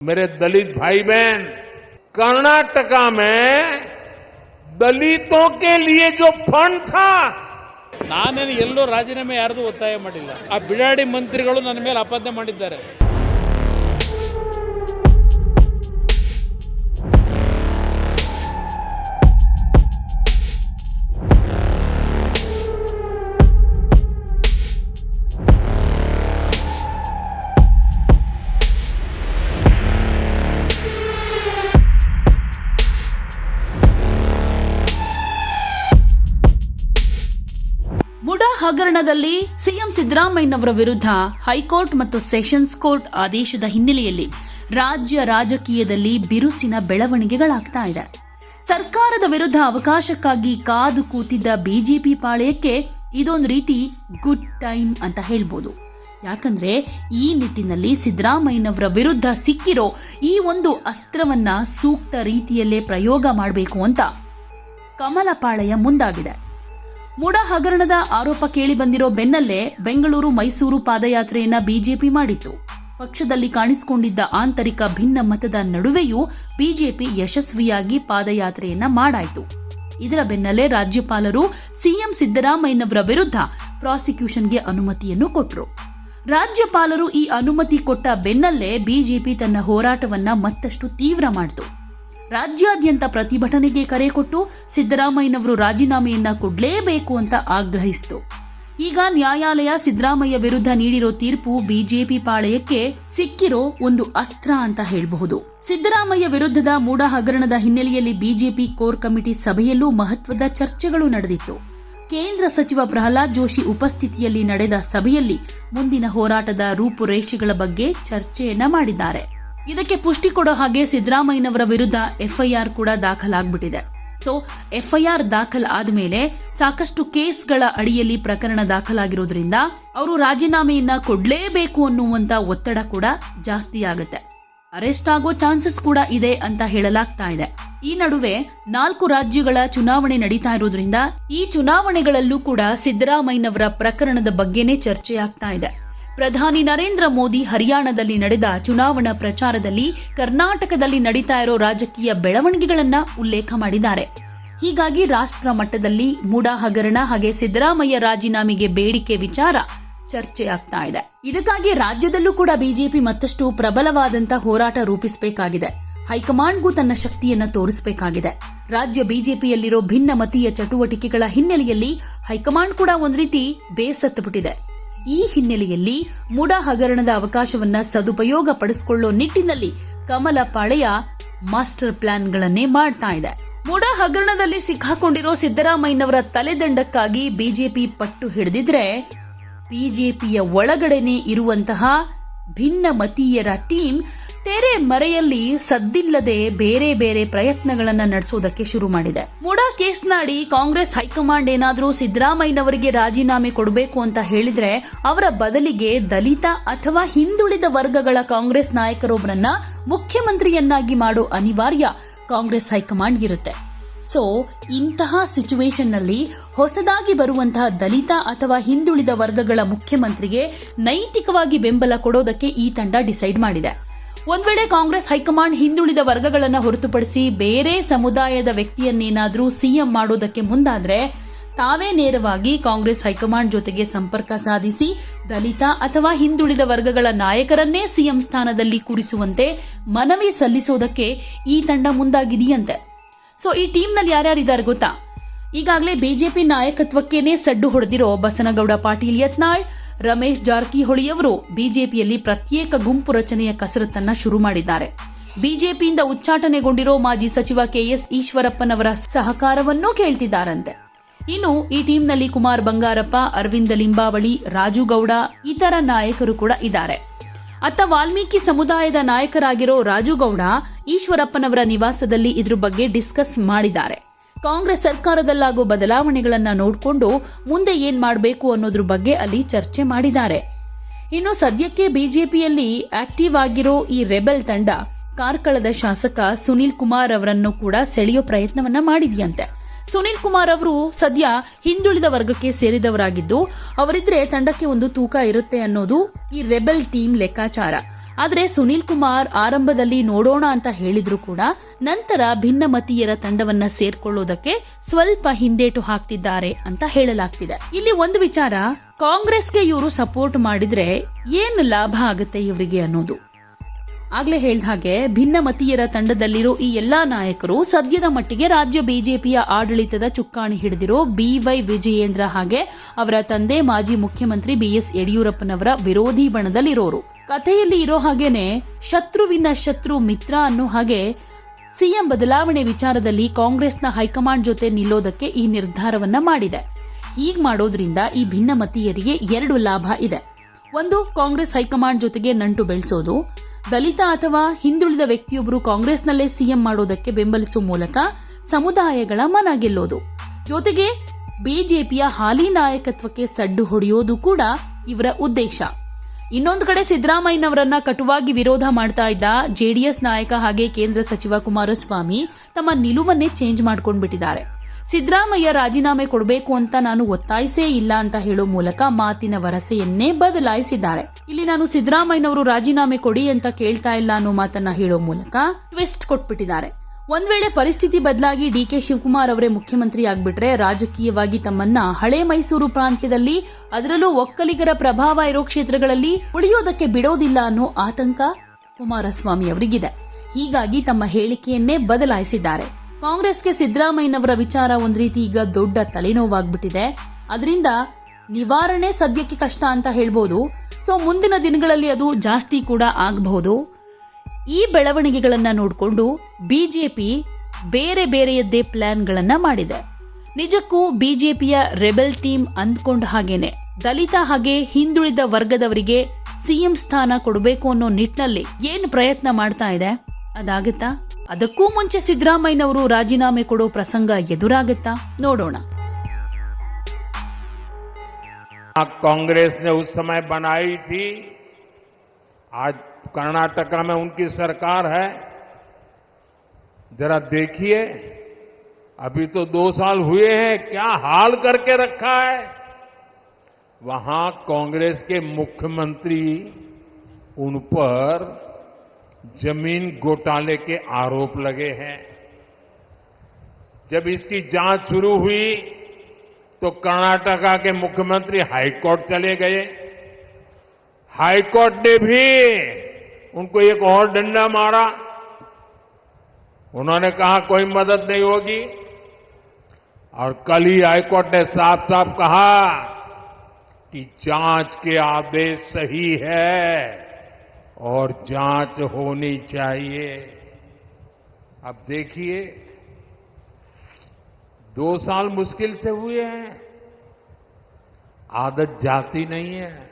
मेरे दलित भाई बहन कर्नाटका में दलितों के लिए जो फंड था ನಾನೇನು ಎಲ್ಲೂ ರಾಜೀನಾಮೆ ಯಾರ್ದು ಒತ್ತಾಯ ಮಾಡಿಲ್ಲ ಆ ಬಿಡಾಡಿ ಮಂತ್ರಿಗಳು ನನ್ನ ಮೇಲೆ ಅಪಾದನೆ ಮಾಡಿದ್ದಾರೆ ಹಗರಣದಲ್ಲಿ ಸಿಎಂ ಸಿದ್ದರಾಮಯ್ಯನವರ ವಿರುದ್ಧ ಹೈಕೋರ್ಟ್ ಮತ್ತು ಸೆಷನ್ಸ್ ಕೋರ್ಟ್ ಆದೇಶದ ಹಿನ್ನೆಲೆಯಲ್ಲಿ ರಾಜ್ಯ ರಾಜಕೀಯದಲ್ಲಿ ಬಿರುಸಿನ ಬೆಳವಣಿಗೆಗಳಾಗ್ತಾ ಇದೆ. ಸರ್ಕಾರದ ವಿರುದ್ಧ ಅವಕಾಶಕ್ಕಾಗಿ ಕಾದು ಕೂತಿದ್ದ ಬಿಜೆಪಿ ಪಾಳೆಯಕ್ಕೆ ಇದೊಂದು ರೀತಿ ಗುಡ್ ಟೈಮ್ ಅಂತ ಹೇಳ್ಬೋದು. ಯಾಕಂದ್ರೆ ಈ ನಿಟ್ಟಿನಲ್ಲಿ ಸಿದ್ದರಾಮಯ್ಯನವರ ವಿರುದ್ಧ ಸಿಕ್ಕಿರೋ ಈ ಒಂದು ಅಸ್ತ್ರವನ್ನ ಸೂಕ್ತ ರೀತಿಯಲ್ಲೇ ಪ್ರಯೋಗ ಮಾಡಬೇಕು ಅಂತ ಕಮಲಪಾಳೆಯ ಮುಂದಾಗಿದೆ. ಮುಡ ಹಗರಣದ ಆರೋಪ ಕೇಳಿಬಂದಿರೋ ಬೆನ್ನಲ್ಲೇ ಬೆಂಗಳೂರು ಮೈಸೂರು ಪಾದಯಾತ್ರೆಯನ್ನ ಬಿಜೆಪಿ ಮಾಡಿತ್ತು. ಪಕ್ಷದಲ್ಲಿ ಕಾಣಿಸಿಕೊಂಡಿದ್ದ ಆಂತರಿಕ ಭಿನ್ನ ಮತದ ನಡುವೆಯೂ ಬಿಜೆಪಿ ಯಶಸ್ವಿಯಾಗಿ ಪಾದಯಾತ್ರೆಯನ್ನ ಮಾಡಾಯಿತು. ಇದರ ಬೆನ್ನಲ್ಲೇ ರಾಜ್ಯಪಾಲರು ಸಿಎಂ ಸಿದ್ದರಾಮಯ್ಯನವರ ವಿರುದ್ಧ ಪ್ರಾಸಿಕ್ಯೂಷನ್ಗೆ ಅನುಮತಿಯನ್ನು ಕೊಟ್ಟರು ರಾಜ್ಯಪಾಲರು ಈ ಅನುಮತಿ ಕೊಟ್ಟ ಬೆನ್ನಲ್ಲೇ ಬಿಜೆಪಿ ತನ್ನ ಹೋರಾಟವನ್ನ ಮತ್ತಷ್ಟು ತೀವ್ರ ಮಾಡಿತು. ರಾಜ್ಯಾದ್ಯಂತ ಪ್ರತಿಭಟನೆಗೆ ಕರೆ ಕೊಟ್ಟು ಸಿದ್ದರಾಮಯ್ಯನವರು ರಾಜೀನಾಮೆಯನ್ನ ಕೊಡಲೇಬೇಕು ಅಂತ ಆಗ್ರಹಿಸಿತು. ಈಗ ನ್ಯಾಯಾಲಯ ಸಿದ್ದರಾಮಯ್ಯ ವಿರುದ್ಧ ನೀಡಿರೋ ತೀರ್ಪು ಬಿಜೆಪಿ ಪಾಳಯಕ್ಕೆ ಸಿಕ್ಕಿರೋ ಒಂದು ಅಸ್ತ್ರ ಅಂತ ಹೇಳಬಹುದು. ಸಿದ್ದರಾಮಯ್ಯ ವಿರುದ್ಧದ ಮೂಡ ಹಗರಣದ ಹಿನ್ನೆಲೆಯಲ್ಲಿ ಬಿಜೆಪಿ ಕೋರ್ ಕಮಿಟಿ ಸಭೆಯಲ್ಲೂ ಮಹತ್ವದ ಚರ್ಚೆಗಳು ನಡೆದಿತ್ತು. ಕೇಂದ್ರ ಸಚಿವ ಪ್ರಹ್ಲಾದ್ ಜೋಶಿ ಉಪಸ್ಥಿತಿಯಲ್ಲಿ ನಡೆದ ಸಭೆಯಲ್ಲಿ ಮುಂದಿನ ಹೋರಾಟದ ರೂಪುರೇಷೆಗಳ ಬಗ್ಗೆ ಚರ್ಚೆಯನ್ನ ಮಾಡಿದ್ದಾರೆ. ಇದಕ್ಕೆ ಪುಷ್ಟಿ ಕೊಡೋ ಹಾಗೆ ಸಿದ್ದರಾಮಯ್ಯನವರ ವಿರುದ್ಧ ಎಫ್ಐಆರ್ ಕೂಡ ದಾಖಲಾಗ್ಬಿಟ್ಟಿದೆ. ಸೊ ಎಫ್ಐಆರ್ ದಾಖಲ್ ಆದ್ಮೇಲೆ ಸಾಕಷ್ಟು ಕೇಸ್ಗಳ ಅಡಿಯಲ್ಲಿ ಪ್ರಕರಣ ದಾಖಲಾಗಿರೋದ್ರಿಂದ ಅವರು ರಾಜೀನಾಮೆಯನ್ನ ಕೊಡ್ಲೇಬೇಕು ಅನ್ನುವಂತ ಒತ್ತಡ ಕೂಡ ಜಾಸ್ತಿ ಆಗುತ್ತೆ. ಅರೆಸ್ಟ್ ಆಗೋ ಚಾನ್ಸಸ್ ಕೂಡ ಇದೆ ಅಂತ ಹೇಳಲಾಗ್ತಾ ಇದೆ. ಈ ನಡುವೆ ನಾಲ್ಕು ರಾಜ್ಯಗಳ ಚುನಾವಣೆ ನಡೀತಾ ಇರೋದ್ರಿಂದ ಈ ಚುನಾವಣೆಗಳಲ್ಲೂ ಕೂಡ ಸಿದ್ದರಾಮಯ್ಯನವರ ಪ್ರಕರಣದ ಬಗ್ಗೆನೇ ಚರ್ಚೆಯಾಗ್ತಾ ಇದೆ. ಪ್ರಧಾನಿ ನರೇಂದ್ರ ಮೋದಿ ಹರಿಯಾಣದಲ್ಲಿ ನಡೆದ ಚುನಾವಣಾ ಪ್ರಚಾರದಲ್ಲಿ ಕರ್ನಾಟಕದಲ್ಲಿ ನಡೀತಾ ಇರೋ ರಾಜಕೀಯ ಬೆಳವಣಿಗೆಗಳನ್ನ ಉಲ್ಲೇಖ ಮಾಡಿದ್ದಾರೆ. ಹೀಗಾಗಿ ರಾಷ್ಟ್ರ ಮಟ್ಟದಲ್ಲಿ ಮೂಡಾ ಹಗರಣ ಹಾಗೆ ಸಿದ್ದರಾಮಯ್ಯ ರಾಜೀನಾಮೆಗೆ ಬೇಡಿಕೆ ವಿಚಾರ ಚರ್ಚೆಯಾಗ್ತಾ ಇದೆ. ಇದಕ್ಕಾಗಿ ರಾಜ್ಯದಲ್ಲೂ ಕೂಡ ಬಿಜೆಪಿ ಮತ್ತಷ್ಟು ಪ್ರಬಲವಾದಂತಹ ಹೋರಾಟ ರೂಪಿಸಬೇಕಾಗಿದೆ. ಹೈಕಮಾಂಡ್ಗೂ ತನ್ನ ಶಕ್ತಿಯನ್ನ ತೋರಿಸಬೇಕಾಗಿದೆ. ರಾಜ್ಯ ಬಿಜೆಪಿಯಲ್ಲಿರೋ ಭಿನ್ನ ಮತೀಯ ಚಟುವಟಿಕೆಗಳ ಹಿನ್ನೆಲೆಯಲ್ಲಿ ಹೈಕಮಾಂಡ್ ಕೂಡ ಒಂದು ರೀತಿ ಬೇಸತ್ತುಬಿಟ್ಟಿದೆ ಈ ಹಿನ್ನೆಲೆಯಲ್ಲಿ ಮುಡ ಹಗರಣದ ಅವಕಾಶವನ್ನ ಸದುಪಯೋಗ ಪಡಿಸಿಕೊಳ್ಳೋ ನಿಟ್ಟಿನಲ್ಲಿ ಕಮಲ ಪಾಳೆಯ ಮಾಸ್ಟರ್ ಪ್ಲಾನ್ಗಳನ್ನೇ ಮಾಡ್ತಾ ಇದೆ. ಮುಡ ಹಗರಣದಲ್ಲಿ ಸಿಕ್ಕಾಕೊಂಡಿರೋ ಸಿದ್ದರಾಮಯ್ಯನವರ ತಲೆದಂಡಕ್ಕಾಗಿ ಬಿಜೆಪಿ ಪಟ್ಟು ಹಿಡಿದಿದ್ರೆ ಬಿಜೆಪಿಯ ಒಳಗಡೆನೆ ಇರುವಂತಹ ಭಿನ್ನ ಮತೀಯರ ಟೀಮ್ ತೆರೆ ಮರೆಯಲ್ಲಿ ಸದ್ದಿಲ್ಲದೆ ಬೇರೆ ಬೇರೆ ಪ್ರಯತ್ನಗಳನ್ನು ನಡೆಸೋದಕ್ಕೆ ಶುರು ಮಾಡಿದೆ. ಮುಡಾ ಕೇಸ್ನಾಡಿ ಕಾಂಗ್ರೆಸ್ ಹೈಕಮಾಂಡ್ ಏನಾದರೂ ಸಿದ್ದರಾಮಯ್ಯನವರಿಗೆ ರಾಜೀನಾಮೆ ಕೊಡಬೇಕು ಅಂತ ಹೇಳಿದ್ರೆ ಅವರ ಬದಲಿಗೆ ದಲಿತ ಅಥವಾ ಹಿಂದುಳಿದ ವರ್ಗಗಳ ಕಾಂಗ್ರೆಸ್ ನಾಯಕರೊಬ್ಬರನ್ನ ಮುಖ್ಯಮಂತ್ರಿಯನ್ನಾಗಿ ಮಾಡೋ ಅನಿವಾರ್ಯ ಕಾಂಗ್ರೆಸ್ ಹೈಕಮಾಂಡ್ ಇರುತ್ತೆ. ಸೊ, ಇಂತಹ ಸಿಚುವೇಶನ್ನಲ್ಲಿ ಹೊಸದಾಗಿ ಬರುವಂತಹ ದಲಿತ ಅಥವಾ ಹಿಂದುಳಿದ ವರ್ಗಗಳ ಮುಖ್ಯಮಂತ್ರಿಗೆ ನೈತಿಕವಾಗಿ ಬೆಂಬಲ ಕೊಡೋದಕ್ಕೆ ಈ ತಂಡ ಡಿಸೈಡ್ ಮಾಡಿದೆ. ಒಂದ್ ವೇಳೆ ಕಾಂಗ್ರೆಸ್ ಹೈಕಮಾಂಡ್ ಹಿಂದುಳಿದ ವರ್ಗಗಳನ್ನು ಹೊರತುಪಡಿಸಿ ಬೇರೆ ಸಮುದಾಯದ ವ್ಯಕ್ತಿಯನ್ನೇನಾದರೂ ಸಿಎಂ ಮಾಡೋದಕ್ಕೆ ಮುಂದಾದ್ರೆ ತಾವೇ ನೇರವಾಗಿ ಕಾಂಗ್ರೆಸ್ ಹೈಕಮಾಂಡ್ ಜೊತೆಗೆ ಸಂಪರ್ಕ ಸಾಧಿಸಿ ದಲಿತ ಅಥವಾ ಹಿಂದುಳಿದ ವರ್ಗಗಳ ನಾಯಕರನ್ನೇ ಸಿಎಂ ಸ್ಥಾನದಲ್ಲಿ ಕೂರಿಸುವಂತೆ ಮನವಿ ಸಲ್ಲಿಸೋದಕ್ಕೆ ಈ ತಂಡ ಮುಂದಾಗಿದೆಯಂತೆ. ಸೊ ಈ ಟೀಮ್ನಲ್ಲಿ ಯಾರ್ಯಾರಿದ್ದಾರೆ ಗೊತ್ತಾ? ಈಗಾಗಲೇ ಬಿಜೆಪಿ ನಾಯಕತ್ವಕ್ಕೇನೆ ಸಡ್ಡು ಹೊಡೆದಿರೋ ಬಸನಗೌಡ ಪಾಟೀಲ್ ಯತ್ನಾಳ್, ರಮೇಶ್ ಜಾರಕಿಹೊಳಿಯವರು ಬಿಜೆಪಿಯಲ್ಲಿ ಪ್ರತ್ಯೇಕ ಗುಂಪು ರಚನೆಯ ಕಸರತ್ತನ್ನ ಶುರು ಮಾಡಿದ್ದಾರೆ. ಬಿಜೆಪಿಯಿಂದ ಉಚ್ಚಾಟನೆಗೊಂಡಿರೋ ಮಾಜಿ ಸಚಿವ ಕೆಎಸ್ ಈಶ್ವರಪ್ಪನವರ ಸಹಕಾರವನ್ನೂ ಕೇಳ್ತಿದ್ದಾರಂತೆ. ಇನ್ನು ಈ ಟೀಮ್ನಲ್ಲಿ ಕುಮಾರ್ ಬಂಗಾರಪ್ಪ, ಅರವಿಂದ ಲಿಂಬಾವಳಿ ರಾಜುಗೌಡ ಇತರ ನಾಯಕರು ಕೂಡ ಇದ್ದಾರೆ. ಅತ್ತ ವಾಲ್ಮೀಕಿ ಸಮುದಾಯದ ನಾಯಕರಾಗಿರೋ ರಾಜುಗೌಡ ಈಶ್ವರಪ್ಪನವರ ನಿವಾಸದಲ್ಲಿ ಇದ್ರ ಬಗ್ಗೆ ಡಿಸ್ಕಸ್ ಮಾಡಿದ್ದಾರೆ. ಕಾಂಗ್ರೆಸ್ ಸರ್ಕಾರದಲ್ಲಾಗೋ ಬದಲಾವಣೆಗಳನ್ನು ನೋಡಿಕೊಂಡು ಮುಂದೆ ಏನ್ ಮಾಡಬೇಕು ಅನ್ನೋದ್ರ ಬಗ್ಗೆ ಅಲ್ಲಿ ಚರ್ಚೆ ಮಾಡಿದ್ದಾರೆ. ಇನ್ನು ಸದ್ಯಕ್ಕೆ ಬಿಜೆಪಿಯಲ್ಲಿ ಆಕ್ಟಿವ್ ಆಗಿರೋ ಈ ರೆಬೆಲ್ ತಂಡ ಕಾರ್ಕಳದ ಶಾಸಕ ಸುನಿಲ್ ಕುಮಾರ್ ಅವರನ್ನು ಕೂಡ ಸೆಳೆಯೋ ಪ್ರಯತ್ನವನ್ನ ಮಾಡಿದೆಯಂತೆ. ಸುನಿಲ್ ಕುಮಾರ್ ಅವರು ಸದ್ಯ ಹಿಂದುಳಿದ ವರ್ಗಕ್ಕೆ ಸೇರಿದವರಾಗಿದ್ದು, ಅವರಿದ್ರೆ ತಂಡಕ್ಕೆ ಒಂದು ತೂಕ ಇರುತ್ತೆ ಅನ್ನೋದು ಈ ರೆಬೆಲ್ ಟೀಮ್ ಲೆಕ್ಕಾಚಾರ. ಆದರೆ ಸುನೀಲ್ ಕುಮಾರ್ ಆರಂಭದಲ್ಲಿ ನೋಡೋಣ ಅಂತ ಹೇಳಿದ್ರು ಕೂಡ ನಂತರ ಭಿನ್ನಮತೀಯರ ತಂಡವನ್ನ ಸೇರ್ಕೊಳ್ಳೋದಕ್ಕೆ ಸ್ವಲ್ಪ ಹಿಂದೇಟು ಹಾಕ್ತಿದ್ದಾರೆ ಅಂತ ಹೇಳಲಾಗ್ತಿದೆ. ಇಲ್ಲಿ ಒಂದು ವಿಚಾರ, ಕಾಂಗ್ರೆಸ್ಗೆ ಇವರು ಸಪೋರ್ಟ್ ಮಾಡಿದ್ರೆ ಏನು ಲಾಭ ಆಗುತ್ತೆ ಇವರಿಗೆ ಅನ್ನೋದು. ಆಗ್ಲೇ ಹೇಳ್ದ ಹಾಗೆ ಭಿನ್ನಮತೀಯರ ತಂಡದಲ್ಲಿರೋ ಈ ಎಲ್ಲಾ ನಾಯಕರು ಸದ್ಯದ ಮಟ್ಟಿಗೆ ರಾಜ್ಯ ಬಿಜೆಪಿಯ ಆಡಳಿತದ ಚುಕ್ಕಾಣಿ ಹಿಡಿದಿರೋ ಬಿವೈ ವಿಜಯೇಂದ್ರ ಹಾಗೆ ಅವರ ತಂದೆ ಮಾಜಿ ಮುಖ್ಯಮಂತ್ರಿ ಬಿಎಸ್ ಯಡಿಯೂರಪ್ಪನವರ ವಿರೋಧಿ ಬಣದಲ್ಲಿರೋರು. ಕಥೆಯಲ್ಲಿ ಇರೋ ಹಾಗೇನೆ ಶತ್ರುವಿನ ಶತ್ರು ಮಿತ್ರ ಅನ್ನೋ ಹಾಗೆ ಸಿಎಂ ಬದಲಾವಣೆ ವಿಚಾರದಲ್ಲಿ ಕಾಂಗ್ರೆಸ್ನ ಹೈಕಮಾಂಡ್ ಜೊತೆ ನಿಲ್ಲೋದಕ್ಕೆ ಈ ನಿರ್ಧಾರವನ್ನ ಮಾಡಿದೆ. ಹೀಗೆ ಮಾಡೋದ್ರಿಂದ ಈ ಭಿನ್ನಮತೀಯರಿಗೆ ಎರಡು ಲಾಭ ಇದೆ. ಒಂದು, ಕಾಂಗ್ರೆಸ್ ಹೈಕಮಾಂಡ್ ಜೊತೆಗೆ ನಂಟು ಬೆಳೆಸೋದು. ದಲಿತ ಅಥವಾ ಹಿಂದುಳಿದ ವ್ಯಕ್ತಿಯೊಬ್ಬರು ಕಾಂಗ್ರೆಸ್ನಲ್ಲೇ ಸಿಎಂ ಮಾಡೋದಕ್ಕೆ ಬೆಂಬಲಿಸುವ ಮೂಲಕ ಸಮುದಾಯಗಳ ಮನ ಗೆಲ್ಲೋದು. ಜೊತೆಗೆ ಬಿಜೆಪಿಯ ಹಾಲಿ ನಾಯಕತ್ವಕ್ಕೆ ಸಡ್ಡು ಹೊಡೆಯೋದು ಕೂಡ ಇವರ ಉದ್ದೇಶ. ಇನ್ನೊಂದು ಕಡೆ ಸಿದ್ದರಾಮಯ್ಯನವರನ್ನ ಕಟುವಾಗಿ ವಿರೋಧ ಮಾಡ್ತಾ ಇದ್ದ ಜೆಡಿಎಸ್ ನಾಯಕ ಹಾಗೆ ಕೇಂದ್ರ ಸಚಿವ ಕುಮಾರಸ್ವಾಮಿ ತಮ್ಮ ನಿಲುವನ್ನೇ ಚೇಂಜ್ ಮಾಡ್ಕೊಂಡ್ಬಿಟ್ಟಿದ್ದಾರೆ. ಸಿದ್ದರಾಮಯ್ಯ ರಾಜೀನಾಮೆ ಕೊಡಬೇಕು ಅಂತ ನಾನು ಒತ್ತಾಯಿಸೇ ಇಲ್ಲ ಅಂತ ಹೇಳೋ ಮೂಲಕ ಮಾತಿನ ವರಸೆಯನ್ನೇ ಬದಲಾಯಿಸಿದ್ದಾರೆ. ಇಲ್ಲಿ ನಾನು ಸಿದ್ದರಾಮಯ್ಯನವರು ರಾಜೀನಾಮೆ ಕೊಡಿ ಅಂತ ಕೇಳ್ತಾ ಇಲ್ಲ ಅನ್ನೋ ಮಾತನ್ನ ಹೇಳೋ ಮೂಲಕ ಟ್ವಿಸ್ಟ್ ಕೊಟ್ಬಿಟ್ಟಿದ್ದಾರೆ. ಒಂದ್ ವೇಳೆ ಪರಿಸ್ಥಿತಿ ಬದಲಾಗಿ ಡಿ ಕೆ ಶಿವಕುಮಾರ್ ಅವರೇ ಮುಖ್ಯಮಂತ್ರಿ ಆಗ್ಬಿಟ್ರೆ ರಾಜಕೀಯವಾಗಿ ತಮ್ಮನ್ನ ಹಳೆ ಮೈಸೂರು ಪ್ರಾಂತ್ಯದಲ್ಲಿ ಅದರಲ್ಲೂ ಒಕ್ಕಲಿಗರ ಪ್ರಭಾವ ಇರೋ ಕ್ಷೇತ್ರಗಳಲ್ಲಿ ಉಳಿಯೋದಕ್ಕೆ ಬಿಡೋದಿಲ್ಲ ಅನ್ನೋ ಆತಂಕ ಕುಮಾರಸ್ವಾಮಿ ಅವರಿಗಿದೆ. ಹೀಗಾಗಿ ತಮ್ಮ ಹೇಳಿಕೆಯನ್ನೇ ಬದಲಾಯಿಸಿದ್ದಾರೆ. ಕಾಂಗ್ರೆಸ್ಗೆ ಸಿದ್ದರಾಮಯ್ಯನವರ ವಿಚಾರ ಒಂದ್ ರೀತಿ ಈಗ ದೊಡ್ಡ ತಲೆನೋವಾಗ್ಬಿಟ್ಟಿದೆ. ಅದರಿಂದ ನಿವಾರಣೆ ಸದ್ಯಕ್ಕೆ ಕಷ್ಟ ಅಂತ ಹೇಳ್ಬೋದು. ಸೊ ಮುಂದಿನ ದಿನಗಳಲ್ಲಿ ಅದು ಜಾಸ್ತಿ ಕೂಡ ಆಗಬಹುದು. ಈ ಬೆಳವಣಿಗೆಗಳನ್ನ ನೋಡಿಕೊಂಡು ಬಿಜೆಪಿ ಬೇರೆ ಬೇರೆಯದ್ದೇ ಪ್ಲಾನ್ಗಳನ್ನ ಮಾಡಿದೆ. ನಿಜಕ್ಕೂ ಬಿಜೆಪಿಯ ರೆಬೆಲ್ ಟೀಮ್ ಅಂದ್ಕೊಂಡ ಹಾಗೇನೆ. ದಲಿತ ಹಾಗೆ ಹಿಂದುಳಿದ ವರ್ಗದವರಿಗೆ ಸಿಎಂ ಸ್ಥಾನ ಕೊಡಬೇಕು ಅನ್ನೋ ನಿಟ್ಟಿನಲ್ಲಿ ಏನು ಪ್ರಯತ್ನ ಮಾಡ್ತಾ ಇದೆ? ಅದಾಗತ್ತಾ? ಅದಕ್ಕೂ ಮುಂಚೆ ಸಿದ್ದರಾಮಯ್ಯನವರು ರಾಜೀನಾಮೆ ಕೊಡೋ ಪ್ರಸಂಗ ಎದುರಾಗುತ್ತಾ? ನೋಡೋಣ. ಕಾಂಗ್ರೆಸ್ ಸಮಯ आज कर्नाटका में उनकी सरकार है। जरा देखिए, अभी तो दो साल हुए हैं, क्या हाल करके रखा है? वहाँ कांग्रेस के मुख्यमंत्री, उन पर ज़मीन घोटाले के आरोप लगे हैं। जब इसकी जाँच शुरू हुई तो कर्नाटका के मुख्यमंत्री हाईकोर्ट चले गए। हाईकोर्ट ने भी उनको एक और डंडा मारा। उन्होंने कहा, कोई मदद नहीं होगी। और कल ही हाईकोर्ट ने साफ़ साफ़ कहा कि जाँच के आदेश सही है और जाँच होनी चाहिए। अब देखिए, दो साल मुश्किल से हुए हैं, आदत जाती नहीं है।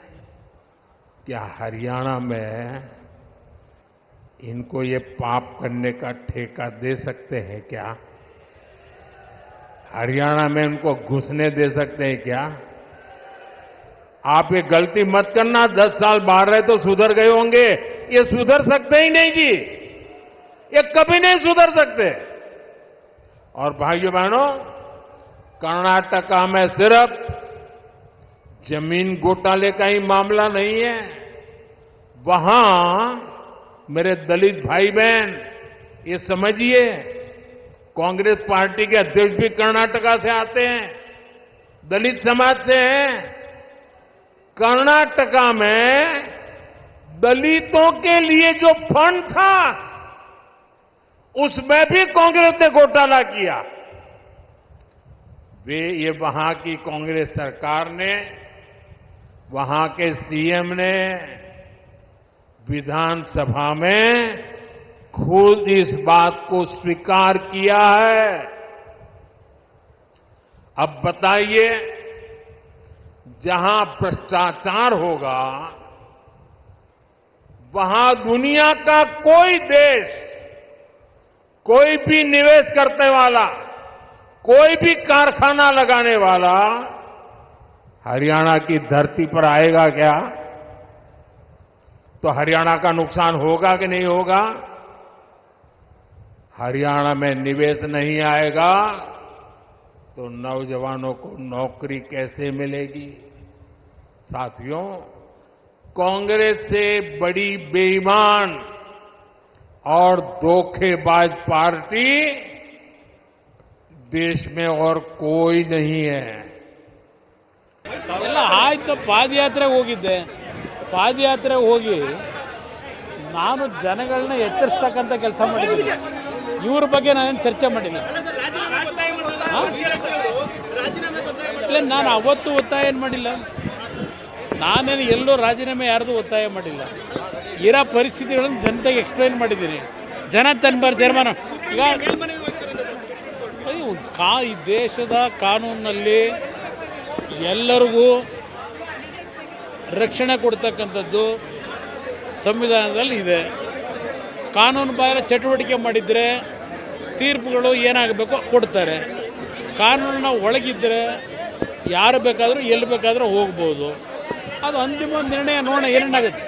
क्या हरियाणा में इनको ये पाप करने का ठेका दे सकते हैं क्या? हरियाणा में इनको घुसने दे सकते हैं क्या? आप ये गलती मत करना, दस साल बाहर रहे तो सुधर गए होंगे। ये सुधर सकते ही नहीं जी। ये कभी नहीं सुधर सकते। और भाइयों बहनों, कर्नाटका में सिर्फ़ ज़मीन घोटाले का ही मामला नहीं है। वहाँ मेरे दलित भाई बहन ये समझिए, कांग्रेस पार्टी के अध्यक्ष भी कर्नाटका से आते हैं, दलित समाज से हैं। कर्नाटका में दलितों के लिए जो फंड था, उसमें भी कांग्रेस ने घोटाला किया। वे ये वहाँ की कांग्रेस सरकार ने, वहाँ के सीएम ने विधानसभा में खुद इस बात को स्वीकार किया है। अब बताइए, जहाँ भ्रष्टाचार होगा, वहाँ दुनिया का कोई देश, कोई भी निवेश करने वाला, कोई भी कारखाना लगाने वाला, हरियाणा की धरती पर आएगा क्या? तो हरियाणा का नुकसान होगा कि नहीं होगा हरियाणा में निवेश नहीं आएगा तो नौजवानों को नौकरी कैसे मिलेगी साथियों कांग्रेस से बड़ी बेईमान और धोखेबाज पार्टी देश में और कोई नहीं है ಎಲ್ಲ ಆಯ್ತು ಪಾದಯಾತ್ರೆಗೆ ಹೋಗಿದ್ದೆ ಪಾದಯಾತ್ರೆಗೆ ಹೋಗಿ ನಾನು ಜನಗಳನ್ನ ಎಚ್ಚರಿಸ್ತಕ್ಕಂಥ ಕೆಲಸ ಮಾಡಿದ್ದೀನಿ. ಇವ್ರ ಬಗ್ಗೆ ನಾನೇನು ಚರ್ಚೆ ಮಾಡಿಲ್ಲ? ಇಲ್ಲ, ನಾನು ಅವತ್ತು ಒತ್ತಾಯ ಏನು ಮಾಡಿಲ್ಲ. ನಾನೇನು ಎಲ್ಲೂ ರಾಜೀನಾಮೆ ಯಾರ್ದು ಒತ್ತಾಯ ಮಾಡಿಲ್ಲ. ಇರೋ ಪರಿಸ್ಥಿತಿಗಳನ್ನು ಜನತೆಗೆ ಎಕ್ಸ್ಪ್ಲೈನ್ ಮಾಡಿದ್ದೀನಿ. ಜನ ತನ್ಬಾರ ತೀರ್ಮಾನ. ಈಗ ಕಾ ಈ ದೇಶದ ಕಾನೂನಿನಲ್ಲಿ ಎಲ್ಲರಿಗೂ ರಕ್ಷಣೆ ಕೊಡ್ತಕ್ಕಂಥದ್ದು ಸಂವಿಧಾನದಲ್ಲಿ ಇದೆ. ಕಾನೂನು ಬಾಹಿರ ಚಟುವಟಿಕೆ ಮಾಡಿದರೆ ತೀರ್ಪುಗಳು ಏನಾಗಬೇಕು ಕೊಡ್ತಾರೆ. ಕಾನೂನಿನ ಒಳಗಿದ್ದರೆ ಯಾರು ಬೇಕಾದರೂ ಎಲ್ಲಿ ಬೇಕಾದರೂ ಹೋಗ್ಬೋದು. ಅದು ಅಂತಿಮ ನಿರ್ಣಯ ನೋಡೋಣ ಏನೇನಾಗುತ್ತೆ.